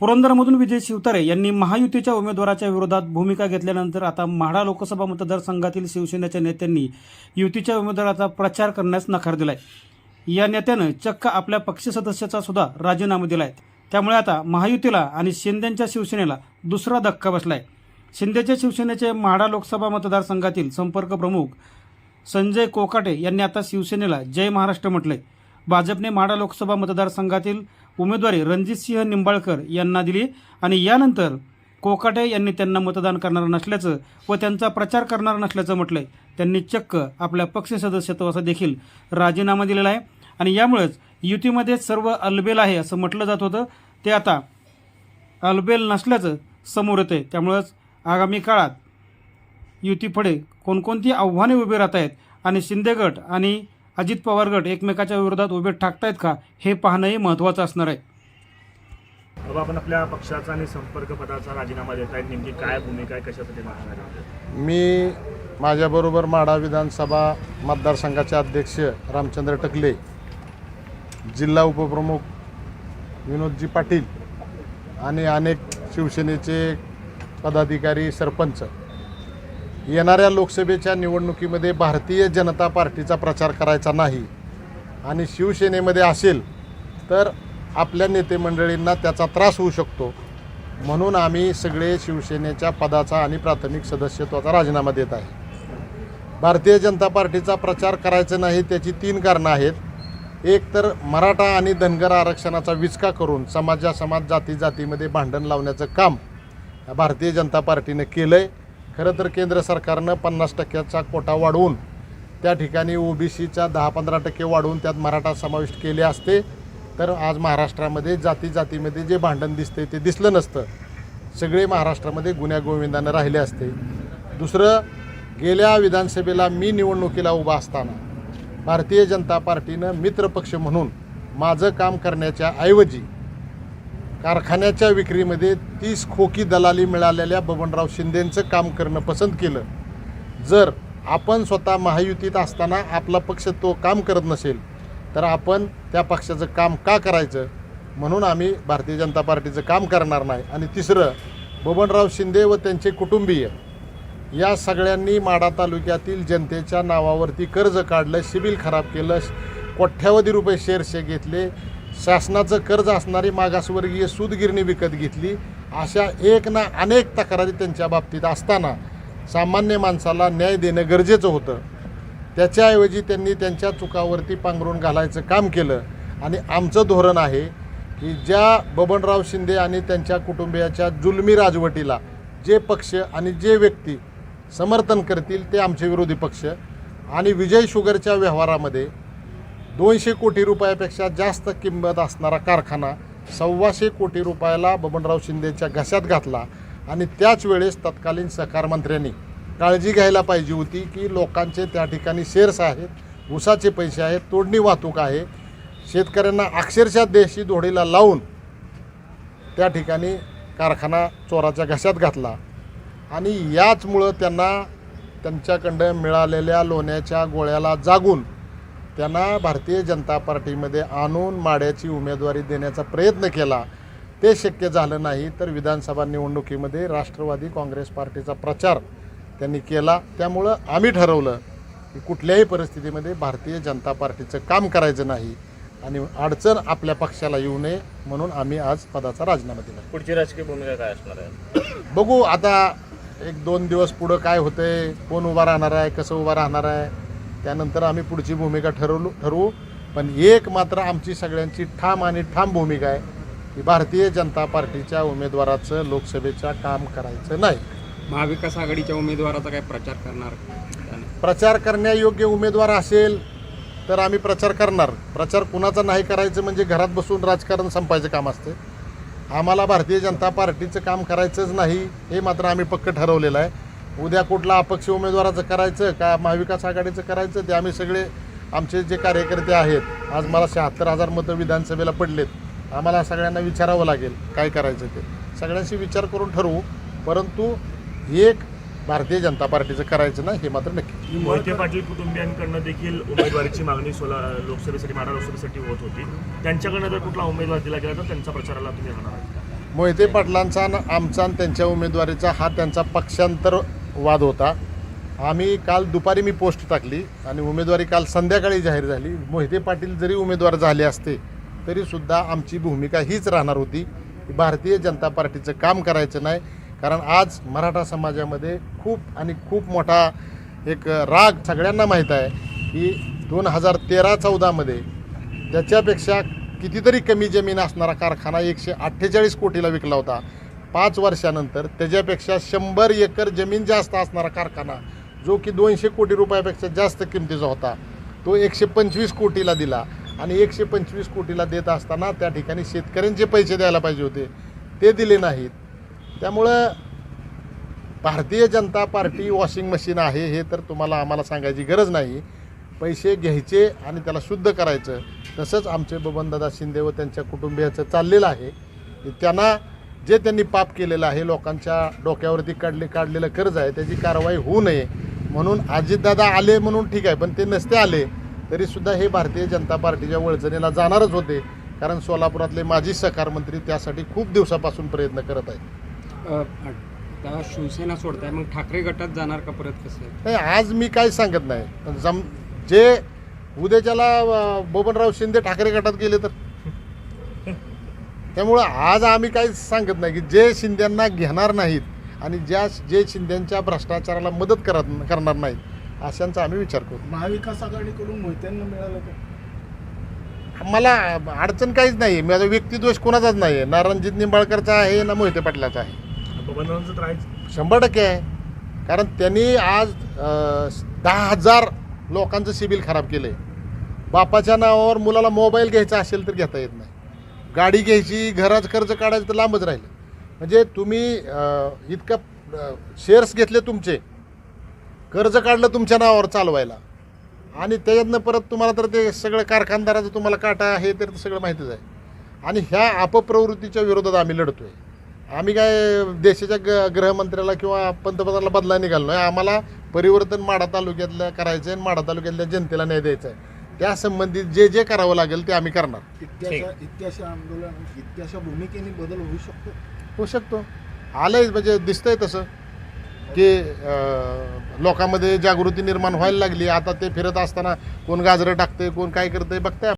पुरंदरमधून विजय शिवतारे यांनी महायुतीच्या उमेदवाराच्या विरोधात भूमिका घेतल्यानंतर आता म्हाडा लोकसभा मतदारसंघातील शिवसेनेच्या नेत्यांनी युतीच्या उमेदवाराचा प्रचार करण्यास नकार दिलाय. या नेत्यानं चक्क आपल्या पक्ष सदस्याचा सुद्धा राजीनामा दिलाय. त्यामुळे आता महायुतीला आणि शिंदेच्या शिवसेनेला दुसरा धक्का बसलाय. शिंदेच्या शिवसेनेचे म्हाडा लोकसभा मतदारसंघातील संपर्क प्रमुख संजय कोकाटे यांनी आता शिवसेनेला जय महाराष्ट्र म्हटले भाजपने म्हाडा लोकसभा मतदारसंघातील उमेदवारी रणजितसिंह निंबाळकर यांना दिली आणि यानंतर कोकाटे यांनी त्यांना मतदान करणार नसल्याचं व त्यांचा प्रचार करणार नसल्याचं म्हटलंय. त्यांनी चक्क आपल्या पक्ष सदस्यत्वाचा देखील राजीनामा दिलेला आहे. आणि यामुळेच युतीमध्ये सर्व अलबेल आहे असं म्हटलं जात होतं. ते आता अलबेल नसल्याचं समोर येतं आहे त्यामुळंच आगामी काळात युतीपुढे कोणकोणती आव्हाने उभी राहत आहेत आणि शिंदेगट आणि अजित पवार गट एकमेकाच्या विरोधात उभे ठाकतायत का? हे पाहणंही महत्त्वाचं असणार आहे. बाबा आपण आपल्या पक्षाचा आणि संपर्क पदाचा राजीनामा देत आहेत नेमकी काय भूमिका आहे? कशासाठी मागणार? मी माझ्याबरोबर माढा विधानसभा मतदारसंघाचे अध्यक्ष रामचंद्र टकले जिल्हा उपप्रमुख विनोदजी पाटील आणि अनेक शिवसेनेचे पदाधिकारी सरपंच येणाऱ्या लोकसभेच्या निवडणुकीमध्ये भारतीय जनता पार्टीचा प्रचार करायचा नाही आणि शिवसेनेमध्ये असेल तर आपल्या नेतेमंडळींना त्याचा त्रास होऊ शकतो. म्हणून आम्ही सगळे शिवसेनेच्या पदाचा आणि प्राथमिक सदस्यत्वाचा राजीनामा देत आहे. भारतीय जनता पार्टीचा प्रचार करायचा नाही त्याची तीन कारणं आहेत. एक तर मराठा आणि धनगर आरक्षणाचा विचका करून समाजासमाज जाती जातीमध्ये भांडण लावण्याचं काम भारतीय जनता पार्टीनं केलं आहे खरं तर केंद्र सरकारनं पन्नास टक्क्याचा कोटा वाढवून त्या ठिकाणी ओबीसीचा दहा पंधरा टक्के वाढवून त्यात मराठा समाविष्ट केले असते. तर आज महाराष्ट्रामध्ये जाती जातीमध्ये जे भांडण दिसते ते दिसलं नसतं. सगळे महाराष्ट्रामध्ये गुन्ह्यागोविंदानं राहिले असते. दुसरं गेल्या विधानसभेला मी निवडणुकीला उभा असताना भारतीय जनता पार्टीनं मित्रपक्ष म्हणून माझं काम करण्याच्या ऐवजी कारखान्याच्या विक्रीमध्ये तीस खोकी दलाली मिळालेल्या बबनराव शिंदेंचं काम करणं पसंत केलं. जर आपण स्वतः महायुतीत असताना आपला पक्ष तो काम करत नसेल तर आपण त्या पक्षाचं काम का करायचं? म्हणून आम्ही भारतीय जनता पार्टीचं काम करणार नाही. आणि तिसरं बबनराव शिंदे व त्यांचे कुटुंबीय या सगळ्यांनी माढा तालुक्यातील जनतेच्या नावावरती कर्ज काढलं सिबिल खराब केलं कोट्यावधी रुपये शेअर्सचे घेतले शासनाचं कर्ज असणारी मागासवर्गीय सूदगिरणी विकत घेतली अशा एक ना अनेक तक्रारी त्यांच्या बाबतीत असताना सामान्य माणसाला न्याय देणं गरजेचं होतं. त्याच्याऐवजी त्यांनी त्यांच्या चुकावरती पांघरून घालायचं काम केलं. आणि आमचं धोरण आहे की ज्या बबनराव शिंदे आणि त्यांच्या कुटुंबियाच्या जुलमी राजवटीला जे पक्ष आणि जे व्यक्ती समर्थन करतील ते आमचे विरोधी पक्ष. आणि विजय शुगरच्या व्यवहारामध्ये दोनशे कोटी रुपयापेक्षा जास्त किंमत असणारा कारखाना सव्वाशे कोटी रुपयाला बबनराव शिंदेच्या घशात घातला आणि त्याच वेळेस तत्कालीन सहकार मंत्र्यांनी काळजी घ्यायला पाहिजे होती की लोकांचे त्या ठिकाणी शेअर्स आहेत ऊसाचे पैसे आहेत तोडणी वाहतूक आहे. शेतकऱ्यांना अक्षरशः देशी धोडीला लावून त्या ठिकाणी कारखाना चोराच्या घशात घातला. आणि याचमुळं त्यांना त्यांच्याकडं मिळालेल्या लोण्याच्या गोळ्याला जागून त्यांना भारतीय जनता पार्टीमध्ये आणून माड्याची उमेदवारी देण्याचा प्रयत्न केला. ते शक्य झालं नाही तर विधानसभा निवडणुकीमध्ये राष्ट्रवादी काँग्रेस पार्टीचा प्रचार त्यांनी केला. त्यामुळं आम्ही ठरवलं की कुठल्याही परिस्थितीमध्ये भारतीय जनता पार्टीचं काम करायचं नाही आणि अडचण आपल्या पक्षाला येऊ नये म्हणून आम्ही आज पदाचा राजीनामा दिला. पुढची राजकीय भूमिका काय असणार आहे? बघू आता एक दोन दिवस पुढं काय होतंय कोण उभा राहणार आहे कसं उभा राहणार आहे. त्यानंतर आम्ही पुढची भूमिका ठरवू ठरवू. पण एक मात्र आमची सगळ्यांची ठाम आणि ठाम भूमिका आहे की भारतीय जनता पार्टीच्या उमेदवाराचं लोकसभेच्या काम करायचं नाही. महाविकास आघाडीच्या उमेदवाराचा काय प्रचार करणार? प्रचार करण्यायोग्य उमेदवार असेल तर आम्ही प्रचार करणार. प्रचार कुणाचा नाही करायचं म्हणजे घरात बसून राजकारण संपायचं काम असतं. आम्हाला भारतीय जनता पार्टीचं काम करायचंच नाही हे मात्र आम्ही पक्क ठरवलेलं आहे. उद्या कुठला अपक्ष उमेदवाराचं करायचं का महाविकास आघाडीचं करायचं ते आम्ही सगळे आमचे जे कार्यकर्ते आहेत आज मला शहात्तर हजार मतं विधानसभेला पडलेत. आम्हाला सगळ्यांना विचारावं लागेल काय करायचं ते. सगळ्यांशी विचार करून ठरवू परंतु एक भारतीय जनता पार्टीचं करायचं नाही हे मात्र नक्की. मोहिते पाटील कुटुंबियांकडनं देखील उमेदवारीची मागणी सोला लोकसभेसाठी माढा लोकसभेसाठी होत होती. त्यांच्याकडनं जर कुठला उमेदवार दिला गेला तर त्यांच्या प्रचाराला तुम्ही राहणार मोहिते पाटलांचा आमचा आणि त्यांच्या उमेदवारीचा हा त्यांचा पक्षांतर वाद होता. आम्ही काल दुपारी मी पोस्ट टाकली आणि उमेदवारी काल संध्याकाळी जाहीर झाली. मोहिते पाटील जरी उमेदवार झाले असते तरीसुद्धा आमची भूमिका हीच राहणार होती की भारतीय जनता पार्टीचं काम करायचं नाही. कारण आज मराठा समाजामध्ये खूप आणि खूप मोठा एक राग सगळ्यांना माहीत आहे की दोन हजार तेरा चौदामध्ये त्याच्यापेक्षा कितीतरी कमी जमीन असणारा कारखाना एकशे अठ्ठेचाळीस कोटीला विकला होता. पाच वर्षानंतर त्याच्यापेक्षा शंभर एकर जमीन जास्त असणारा कारखाना जो की दोनशे कोटी रुपयापेक्षा जास्त किमतीचा होता तो एकशे पंचवीस कोटीला दिला. आणि एकशे पंचवीस कोटीला देत असताना त्या ठिकाणी शेतकऱ्यांचे पैसे द्यायला पाहिजे होते. ते दिले नाहीत. त्यामुळं Bharatiya Janata party washing machine आहे हे तर तुम्हाला आम्हाला सांगायची गरज नाही. पैसे घ्यायचे आणि त्याला शुद्ध करायचं. तसंच आमचे बबनदादा शिंदे व त्यांच्या कुटुंबियाचं चाललेलं आहे. की त्यांना जे त्यांनी पाप केलेलं आहे लोकांच्या डोक्यावरती काढले काढलेलं कर्ज आहे त्याची कारवाई होऊ नये. म्हणून अजितदादा आले म्हणून ठीक आहे पण ते नसते आले तरीसुद्धा हे भारतीय जनता पार्टीच्या वळचणीला जाणारच होते. कारण सोलापुरातले माजी सहकार मंत्री त्यासाठी खूप दिवसापासून प्रयत्न करत आहेत. शिवसेना सोडताय मग ठाकरे गटात जाणार का परत कसं? आहे? नाही आज मी काय सांगत नाही. जम जे उद्याच्याला बबनराव शिंदे ठाकरे गटात गेले तर? त्यामुळं आज आम्ही काही सांगत नाही की जे शिंद्यांना घेणार नाहीत आणि ज्या जे शिंद्यांच्या भ्रष्टाचाराला मदत करत करणार नाहीत अशांचा आम्ही विचार करू. महाविकास आघाडीकडून मोहित्यांना मिळालं का? मला अडचण काहीच नाही माझा व्यक्तिदोष कोणाचाच नाही आहे ना रणजित निंबाळकरचा आहे ना मोहिते पाटलाचा आहे. शंभर टक्के आहे. कारण त्यांनी आज दहा हजार लोकांचं सिबिल खराब केलं आहे बापाच्या नावावर मुलाला मोबाईल घ्यायचा असेल तर घेता येत नाही. गाडी घ्यायची घराचं कर्ज काढायचं तर लांबच राहिलं. म्हणजे तुम्ही इतका इतकं शेअर्स घेतले तुमचे कर्ज काढलं तुमच्या नावावर चालवायला. आणि त्याच्यातनं परत तुम्हाला तर ते सगळं कारखानदाराचं तुम्हाला काटा आहे तर सगळं माहितीच आहे. आणि ह्या अपप्रवृत्तीच्या विरोधात आम्ही लढतो आहे आम्ही काय देशाच्या ग गृहमंत्र्याला किंवा पंतप्रधानाला बदला निघालो आहे आम्हाला परिवर्तन माढा तालुक्यातलं करायचं आहे आणि माढा तालुक्यातल्या जनतेला न्याय द्यायचा आहे त्या संबंधित जे जे करावं लागेल ते आम्ही करणार. आंदोलन भूमिकेने बदल होऊ शकतो? होऊ शकतो. आलंय म्हणजे दिसतंय तसं. की अं, लोकांमध्ये जागृती निर्माण व्हायला लागली. आता ते फिरत असताना कोण गाजरं टाकते कोण काय करतंय बघताय